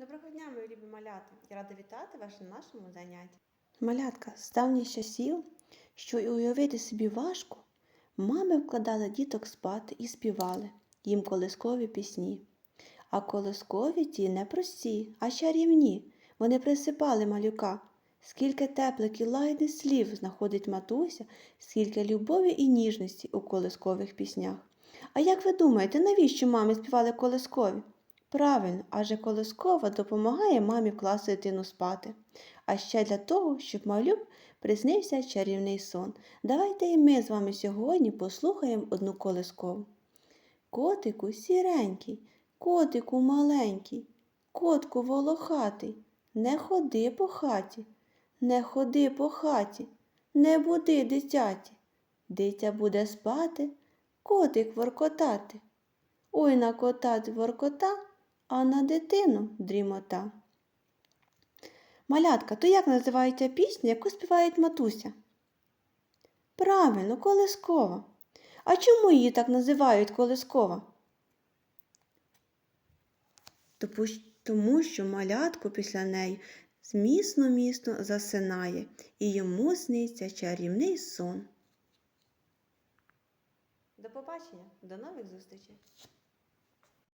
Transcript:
Доброго дня, мої любі малята! Я рада вітати вас на нашому занятті. Малятка з давніх часів, що й уявити собі важко, мами вкладали діток спати і співали їм колискові пісні. А колискові ті не прості, а чарівні. Вони присипали малюка. Скільки теплих і лагідних слів знаходить матуся, скільки любові і ніжності у колискових піснях. А як ви думаєте, навіщо мами співали колискові? Правильно, адже колискова допомагає мамі вкласти дитину спати. А ще для того, щоб малюк приснився чарівний сон. Давайте і ми з вами сьогодні послухаємо одну колискову. Котику сіренький, котику маленький, котку волохатий, не ходи по хаті, не ходи по хаті, не буди дитяті. Дитя буде спати, котик воркотати. Ой на кота воркота, а на дитину дрімота. Малятка, то як називається пісня, яку співають матуся? Правильно, колискова. А чому її так називають колискова? Тому що малятко після неї змісно-місно засинає, і йому сниться чарівний сон. До побачення, до нових зустрічей!